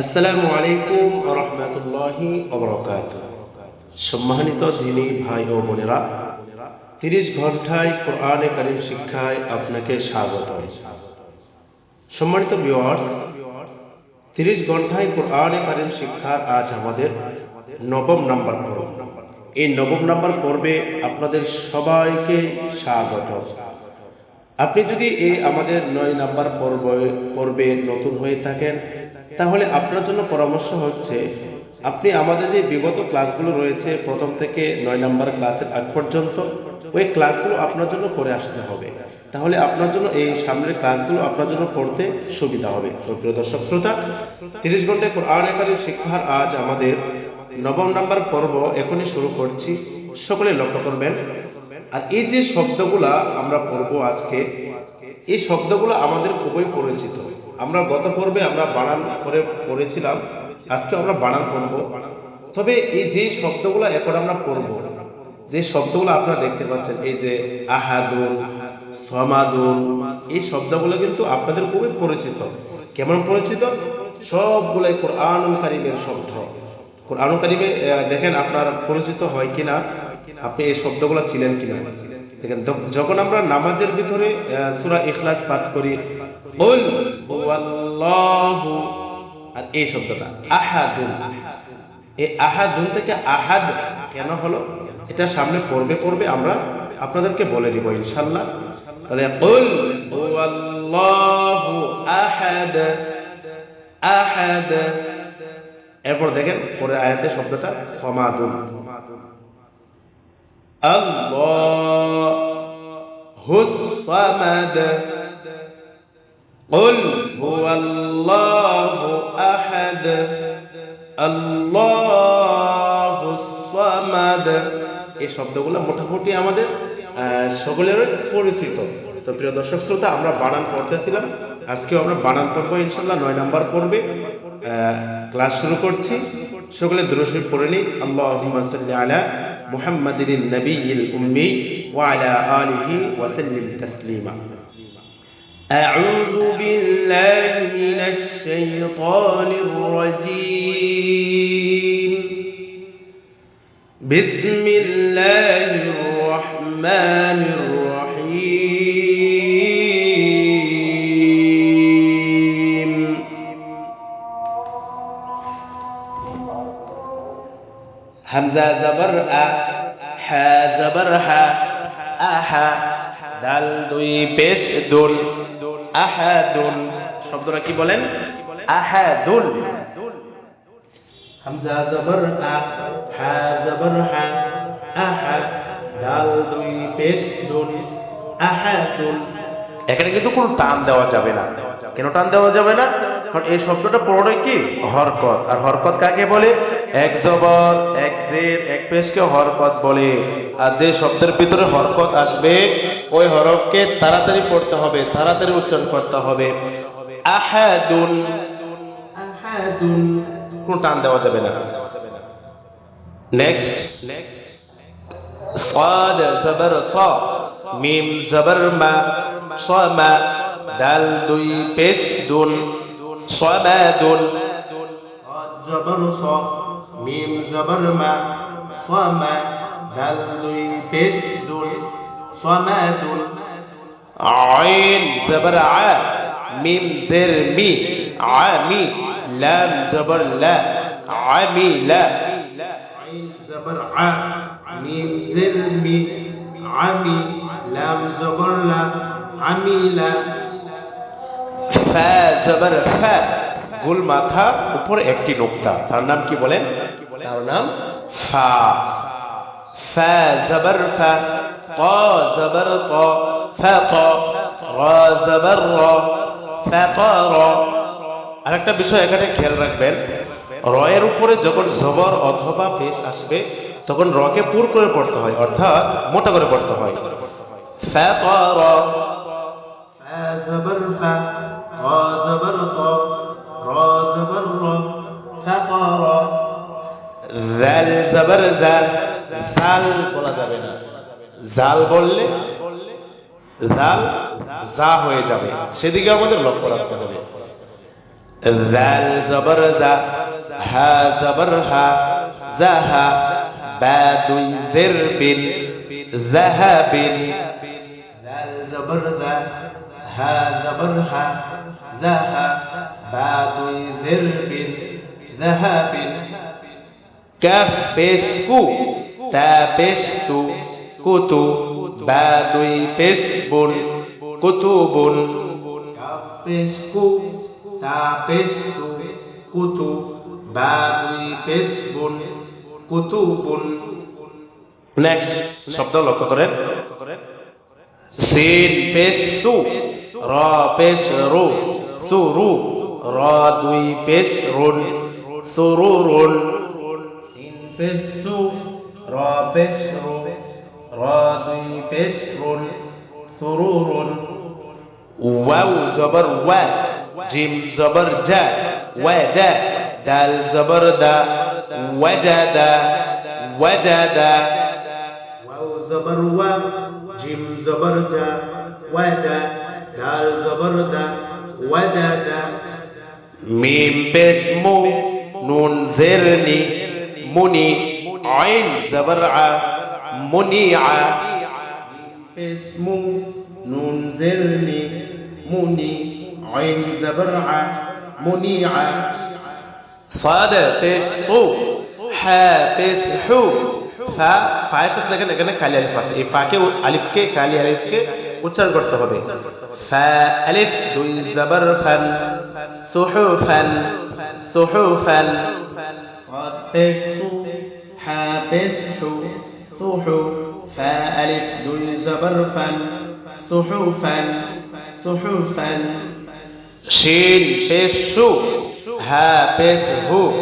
আসসালামু আলাইকুম রহমতুল্লাহি সম্মানিত দিনী ভাই ও বোনেরা, তিরিশ ঘন্টায় কোরআনে কারিম শিক্ষায় আপনাকে স্বাগত। সম্মানিত বিওয়ার তিরিশ ঘন্টায় কোরআনে কারিম শিক্ষার আজ আমাদের নবম নাম্বার পর্ব। এই নবম নাম্বার পর্বে আপনাদের সবাইকে স্বাগত। আপনি যদি এই আমাদের নয় নাম্বার পর্ব পর্বে নতুন হয়ে থাকেন তাহলে আপনার জন্য পরামর্শ হচ্ছে, আপনি আমাদের যে বিগত ক্লাসগুলো রয়েছে, প্রথম থেকে নয় নাম্বার ক্লাসের আগ পর্যন্ত, ওই ক্লাসগুলো আপনার জন্য করে আসতে হবে। তাহলে আপনার জন্য এই সামনের ক্লাসগুলো আপনার জন্য পড়তে সুবিধা হবে। প্রিয় দর্শক শ্রোতা, তিরিশ ঘন্টায় কোরআন একাডেমি শিক্ষার আজ আমাদের নবম নাম্বার পর্ব এখনই শুরু করছি। সকলে লক্ষ্য করবেন, আর এই যে শব্দগুলা আমরা পড়ব আজকে, এই শব্দগুলো আমাদের খুবই পরিচিত। আমরা গত পর্বে আমরা বানান করে পড়েছিলাম, আজকে আমরা বানান পড়ব তবে এই যে শব্দগুলো এখন আমরা পড়ব, যে শব্দগুলো আপনারা দেখতে পাচ্ছেন, এই যে আহাদুল সমাদুল এই শব্দগুলো কিন্তু আপনাদের খুবই পরিচিত। কেমন পরিচিত? সবগুলাই কোরআন কারিমের শব্দ। কোরআন কারিমে দেখেন আপনার পরিচিত হয় কিনা, আপনি এই শব্দগুলো ছিলেন কিনা। দেখেন যখন আমরা নামাজের ভিতরে সুরা ইখলাস পাঠ করি কুল হুয়াল্লাহু আর এই শব্দটা, আহাদুন। এই আহাদুন থেকে আহাদ কেন হলো? এটা সামনে পড়বে পড়বে আমরা আপনাদেরকে বলে দিব ইনশাল্লাহ। তাহলে কুল হুয়াল্লাহু আহাদ আহাদ। এরপর দেখেন পরে আয়াতে শব্দটা সমাদুন আল্লাহ হুস সামাদ। قل هو الله أحد الله الصمد এই শব্দগুলো মোটামুটি আমাদের আহ, সকলের পরিচিত তো প্রিয় দর্শক শ্রোতা আমরা বানান পড়তেছিলাম আজকেও আমরা বানান পড়বো ইনশাল্লাহ নয় নাম্বার পড়বে ক্লাস শুরু করছি সকলে দুরশরীফ পড়ে নিই আল্লাহুম্মা সাল্লি আলা মুহাম্মাদিন নবিয়িল উম্মি ওয়া আলা আলিহি ওয়া সাল্লিম তাসলিমা أعوذ بالله من الشيطان الرجيم. بسم الله الرحمن الرحيم. حمزة زبر أ حا زبر أحا دل دوي بس دول. আহাদুন শব্দটা কি বলেন? আহাদুল। হামজা জবর আ হা জবর হা আহা ডাল দুই পেশ দুল আহাদুল। এখানে কিন্তু কোনো টান দেওয়া যাবে না। কেন টান দেওয়া যাবে না? কারণ এই শব্দটা পুরোটাই কি হরকত আর হরকত কাকে বলে এক জবর এক জের এক পেশকে হরকত বলে আর যে শব্দের ভিতরে হরকত আসবে ওই হরফকে তাড়াতাড়ি পড়তে হবে তাড়াতাড়ি উচ্চারণ করতে হবে আহাদুন আহাদুন কোনো টান দেওয়া যাবে না নেক্সট নেক্সট صاد زبر صا মিম জবর মা সমা দাল দুই পেশ দুন সমাদুন صمد. جبر ص ميم جبر ما صما دل بد عين جبر ع ميم زر مي عامي لام جبر لا عمي لا عين جبر ع ميم زر مي عامي لام جبر لا عمي لا ফা জবর ফা গোল মাথা উপর একটি নোক্তা। তার নাম কি বলেন? তার নাম? ফা। ফা জবর ফা ক জবর ক ফা ক র জবর র ফা ক র। আরেকটা বিষয় এখানে খেয়াল রাখবেন রয়ের উপরে যখন জবর অথবা পেশ আসবে তখন রকে পুর করে পড়তে হয় অর্থাৎ মোটা করে পড়তে হয়। ফা ক র। জাল জাল বলা যাবে না জাল বললে জাল যা হয়ে যাবে সেদিকে আমাদের লক্ষ্য রাখতে হবে জাল জবর জা হা জবর হা জাহা বা দুই জের বিন জাহাবিন জাল জবর জা হা জবর হা জাহা বা দুই জের বিন জাহাবিন كبسكو تابست كتو بادي بسب كتب كبسكو تابست كتو بادي بسب كتب নেক্সট শব্দ লক্ষ্য করেন সিন পেস সু র পেস রু সুরু র দুই পেস রুন সুরুরুন فس رابسر راضي بسر سرور. واو زبر وا جيم زبر جا ودا دال زبر دا وجدا وجدا واو زبر وا جيم زبر جا ودا دال زبر دا وجدا ميم بسمو نون زرني. দা ওয়াজাদা মিম পেশ মু নুন জেরনি মুনি আইন জবর আ মুনিআ পেশ মু নুন জেরনি মুনি আইন জবর আ মুনিআ صاد পেশ ও হা পেশ হু ফা ফায় পেশ দেখেন এখানে কালি আলিফ আছে এই ফাকে আলিফকে কালি আলিফকে উচ্চারণ করতে হবে ফা আলিফ দুই জবর ফান সুহুফান সুহুফান صاد حافظ حو صحو فاء ألف دل زبرفا صحوفا صحوفا شين فيس حافظه. ها هو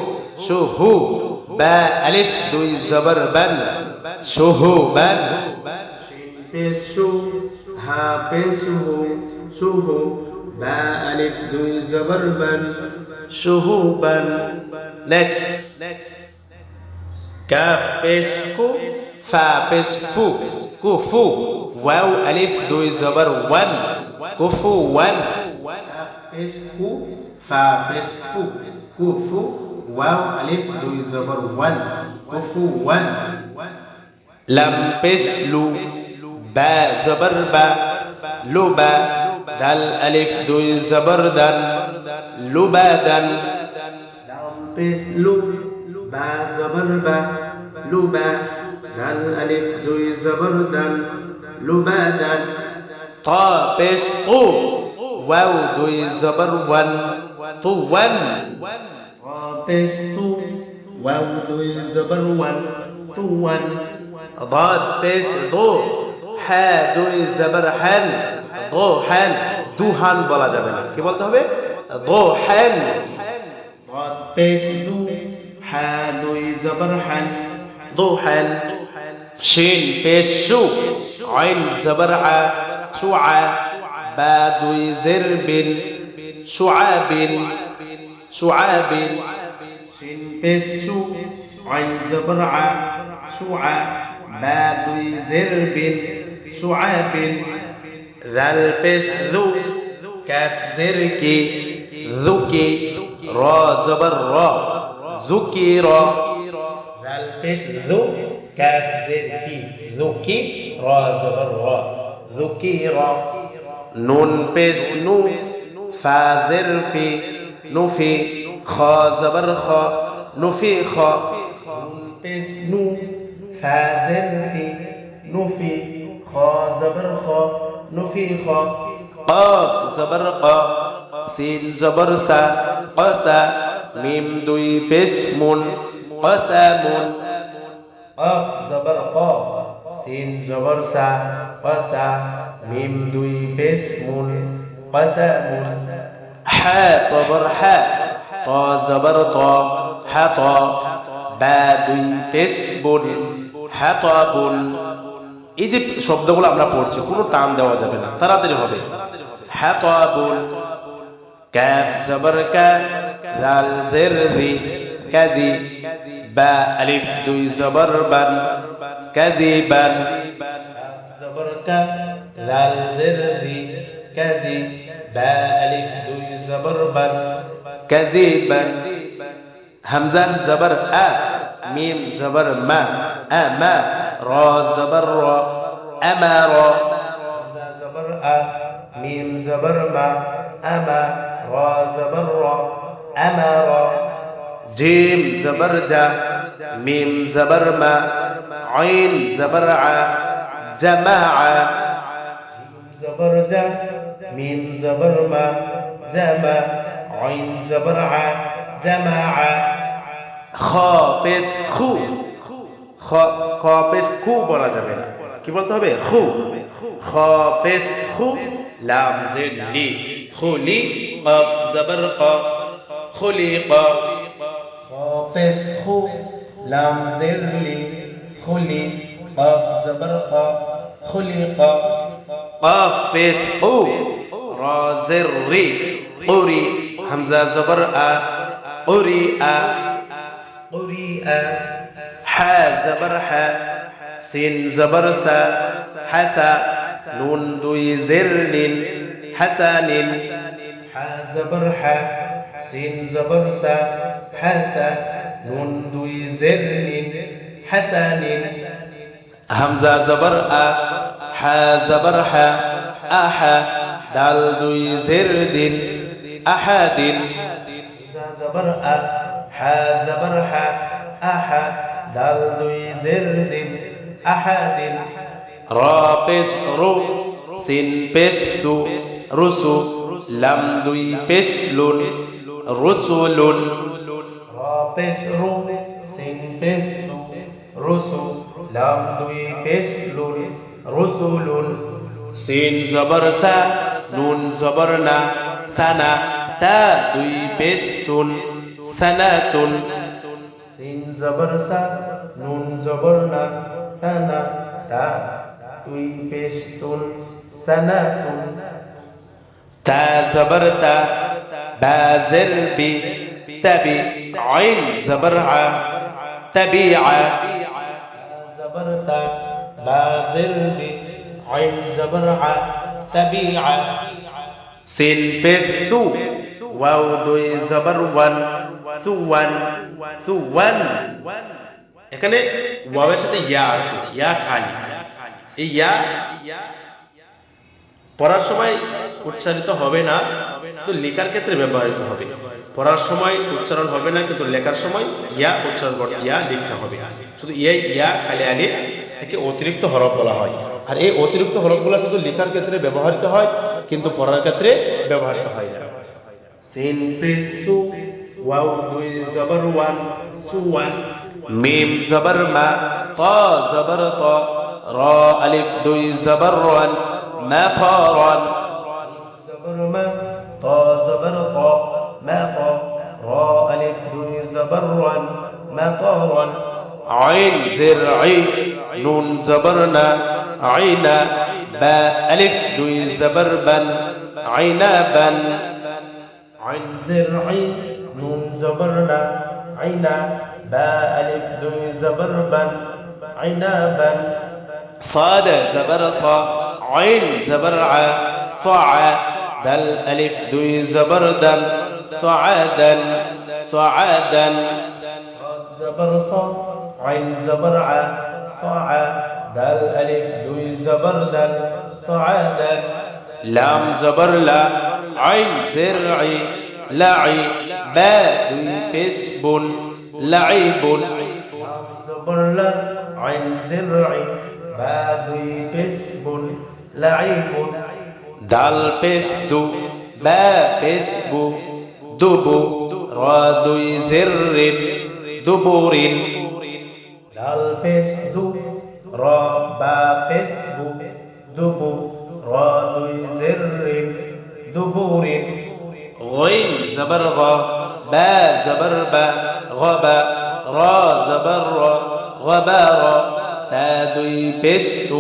سهو باء ألف دل زبربا سهوبا شين فيس سو ها هو سهو باء ألف دل زبربا شهوبا Next. Next. كافيسكو فافيسفو كفو واو ألف دو زبر ون كفو ون. كافيسكو فافيسفو كفو واو ألف دو زبر ون كفو ون. لمبسلو با زبر با لبا دل ألف دو زبر دن لبا دن لمبسلو লাম পেশ লু বা জবর বা লুবা দাল আলিফ দুই জবর দান লুবাদান লাম পেশ লু বা জবর বা লুবা দাল আলিফ দুই জবর দান লুবাদান তা পেশ ও ওয়াও দুই জবর ওয়ান তুওয়ান পেশ তু ওয়াও দুই জবর ওয়ান তুওয়ান ضاد পেশ দো হা দুই জবর হান দো হান দুহান বলা যাবে না কি বলতে হবে দো হান ضاد পেশ দু حادوي زبرحل ضوحل. شين بيسو عين زبرعة. سوعة بادوي زربل سعابل سعابل شين بيسو عين زبرعة. سوعة بادوي زربل سعابل ذا البسذو كف زركي. ذكي را زبر را. ذكر. ذو كسر في ذكر. ذكر. نون بز نو. فازر في نفي خا زبر خا نفي خا نو. فازر في نفي خا زبر خا نفي خا قاف زبر قا. سين زبر سا قسا ميم دوي بسم قسم قاف زبر قا سين زبر سا قسا ميم دوي بسم قسم حا صبر حا طا زبر طا حطا با দুই পেসবুন হাতাবুন এই যে শব্দগুলো আমরা পড়ছি কোনো টান দেওয়া যাবে না তাড়াতাড়ি হবে হাতাবুন কাফ জবর কা زال ذربي كذي باء ألف دوي زبربا كذبا زبرتا زال ذربي كذي باء ألف دوي زبربا كذبا همزة زبر آ ميم زبر ما أما را زبر را أما را. زبر آ ميم زبر ما أما را زبر را. أمر جيم زبر جا ميم زبر ما عين زبر ع جماعة زبر جا ميم زبر ما جمع عين زبر ع جماعة খাপেদ খু খাপেদ খু বলা যাবে না কি বলতে হবে খু খাপেদ খু লাম জেড লি খুলি قاف زبر قا خلق. خافت خو لام زر لي. خلي قاف زبر قا خلق. قاف خو را زر ري قري همزة زبر آ قرئ. قرئ. حا زبر حا سين زبر سا حسا نون دوي زر حسن حا زبر حا سين زبر سا حسا نون دوي زر حسن. همزة زبر أ حا زبر حا أحا دال دوي زر أحد. زبر أ حا زبر حا أحا دال دوي زر أحد. راقص رو سين بسو رسو لم دوي بسلون رسل راقص رو سين بسو رسو لم دوي بسلون رسل سين زبر سا نون زبرنا سنا تا دوي بسون سنة سين زبر سا نون زبرنا سنا تا دوي بسون سنة تا زبر تا با زر بي تبي عين زبر ع تبيع زبر تا با زر بي عين زبر ع تبيع سين بسو واو দুই জবর ওয়ান সুওয়ান সুওয়ান এখানে ওয়াওয়ের সাথে ইয়া আছে ইয়া খালি এই ইয়া পড়ার সময় উচ্চারিত হবে না, তো লেখার ক্ষেত্রে ব্যবহৃত হবে। পড়ার সময় উচ্চারণ হবে না, কিন্তু লেখার সময় ইয়া উচ্চারণ করতে ইয়া লিখতে হবে। শুধু ইয়া ইয়া, খালি আলি একে অতিরিক্ত হরফ বলা হয়। আর এই অতিরিক্ত হরফগুলো শুধু লেখার ক্ষেত্রে ব্যবহৃত হয়, কিন্তু পড়ার ক্ষেত্রে ব্যবহৃত হয় না। waw দুই ওয়ান জবর মা তা জবর তা রা আলিফ, দুই জবর ওয়ান। مطرا زبر ما طا زبر طا ما طا را ألف نون زبرا مطرا عين زرعي نون زبرنا عينا باء ألف نون زبربا عنابا عين زرعي نون زبرنا عينا باء ألف زبربا عنابا صاد زبرطا عين زبرع صع دل ألف دوي زبردا صعادا صعادا زبرطا عين زبرع صع دل ألف دوي زبردا صعادا لام زبرلا عين زرعي لعي با كسب لعيب زبرلا عين زرعي با كسب لعيب. دال بسدو با كسب دبو را دوي زر دبور دال بسدو را با كسب دبو را دوي زر دبور غين زبر غا با زبر با غبا را زبر را غبارا تادي بست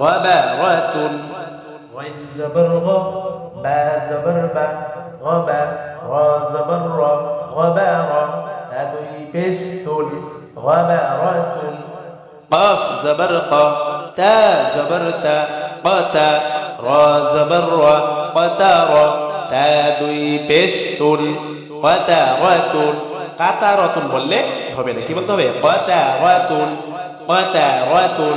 غبارة غين زبر غا با زبر با غبا را زبر را غبارا تادي بست غبارة قاف زبر قا تا زبرتا قتا را زبر قتارا تادي بست কতারাতুন কাতারাতুন বললে হবে না কি বলতে হবে কতারাতুন কতারাতুন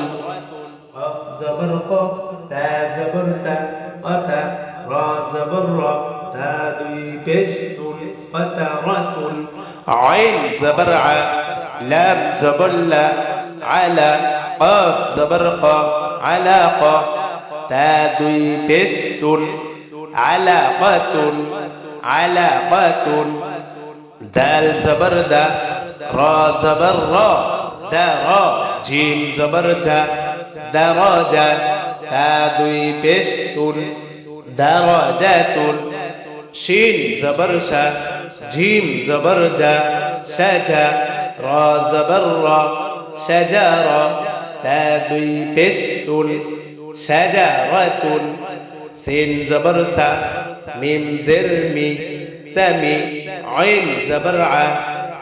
زبر قا تا زبر تا قتا را زبر را تا دوی کشتون قتا قترة عین زبر ع لام زبر لا على قاف زبر قا علاقة تا دوی کشتون دوي بشت علاقة علاقة دال زبر دا را زبر را دا را جيم زبر دا. درجة بستون درجات شين زبر سا جيم زبر دا سجا را زبر را شجرة بستون شجرة سين زبر سا ميم زرمي سمي عين زبرعة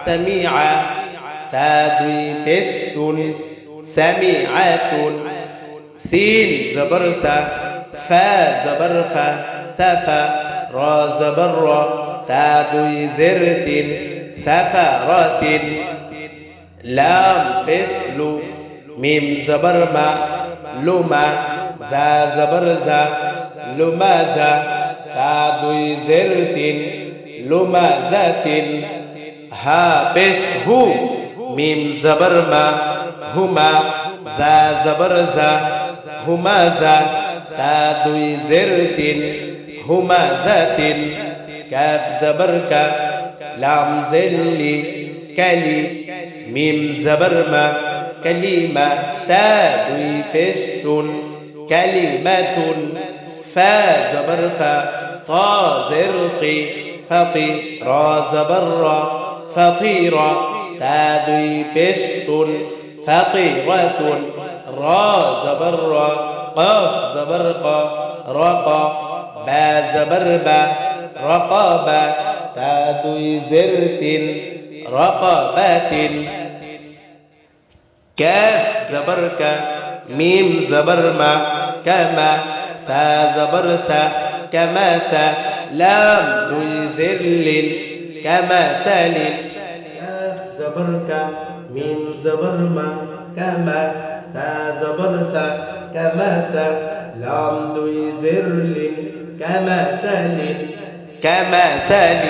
سميعة تادوي بسون سميعة سين زبرسة فا زبرفة سفا را زبر تادوي زرت سفرة لام بسلو ميم زبرما لما ذا زبرزا لماذا تادوي زرت لمازة ها بس هو ميم زبر ما هما ذا زبر ذا هما ذا تادوي زرت هما ذات كاف زبر كا لام زلي كلي. ميم زبر ما كلمة تادوي فستون كلمة فا زبر فا طا زرقي. فطي را زبر فطيرة تادوي بست فطيرة. را زبر قاف زبر قا رقا با زبر با رقابة تادوي زرت رقبات كاف زبر كا ميم زبر ما كما تا زبر سا كما سا لام ذي ذل كمثل زبرك من زبر ما كما تا زبرت كمثل لام ذي ذل كمثل كمثل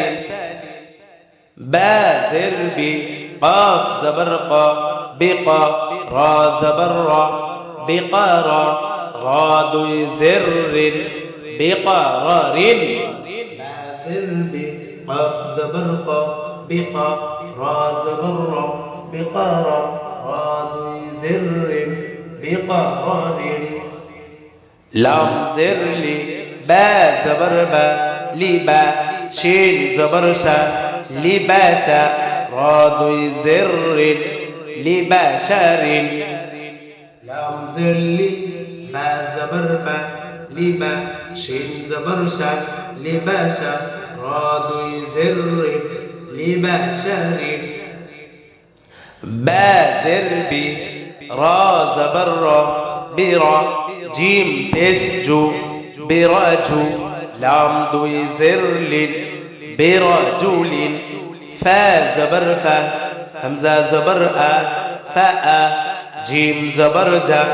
بازر بي قاف زبرق بقى را زبر بقرا را ذي ذر بقرار باسر بقف زبرق بقى را زبر بقرا لام زر لي با زبر با لبا شين زبر سا لباسا را زر لبشر لام زر لي با زبر با لبا شين زبرشا لباشا راد زر لبشر بادر بي را زبر برا جيم تسجو برجو لام دوي زر برجول فا زبر فا همزة زبر أ فأ جيم زبر دا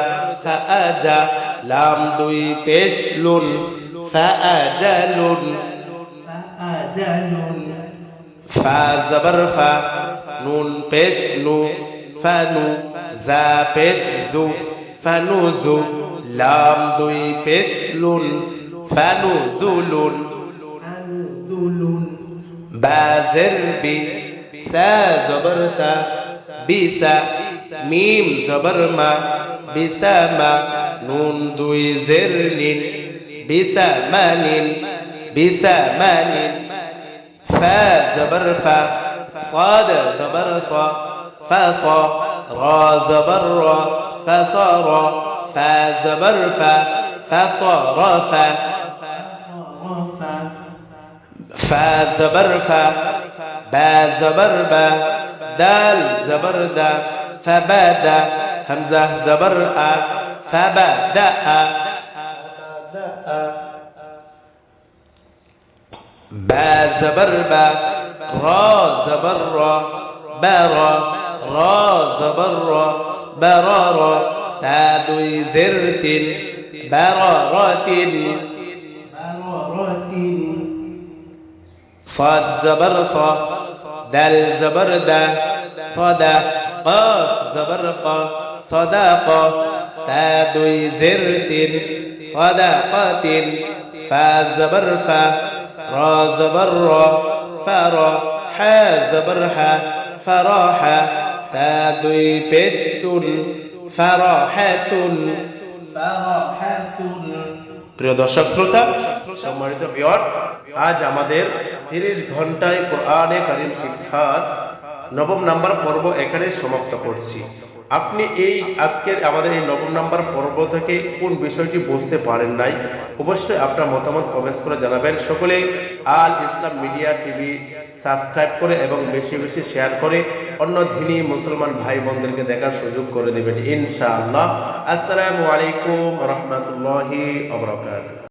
فأدا لام دوي تسل فأجل فأجل فا زبر فا نون بسنو فنو ذا بذو لام ذي بذل فنوذل أنذل بازر بي سا زبرتا بيسا ميم بسا ما نون ذي مالين بسمان مالين فا زبرفا صاد زبرفا صا فصا را زبر را فصار فا زبر فا فصار فا فا زبر فا با زبر با دال زبر دا فبدا همزة زبر أ فبدأ با زبر با را زبر را برا راز برا برارا تعد زرت برارات برارات صاد زبرصة دل زبردة صدى قاف زبرقة صداقة تعد زرت صداقة را رازبرة فرا حازبرها فراحة দুই পেটুন ফারাহাতুন ফারাহাতুন প্রিয় দর্শক শ্রোতা, সম্মানিত বিয়র আজ আমাদের তিরিশ ঘন্টায় কোরআনে কারিম শিক্ষার নবম নাম্বার পর্ব এখানে সমাপ্ত করছি। আপনি এই আজকের আমাদের এই নবম নাম্বার পর্ব থেকে কোন বিষয়টি বুঝতে পারেন নাই, অবশ্যই আপনার মতামত কমেন্ট করে জানাবেন। সকলে Al Islam media TV subscribe করে এবং বেশি বেশি শেয়ার করে অন্য ধিনী মুসলমান ভাই বোনদেরকে দেখার সুযোগ করে দেবেন ইনশাআল্লাহ। আসসালামু আলাইকুম রহমতুল্লাহি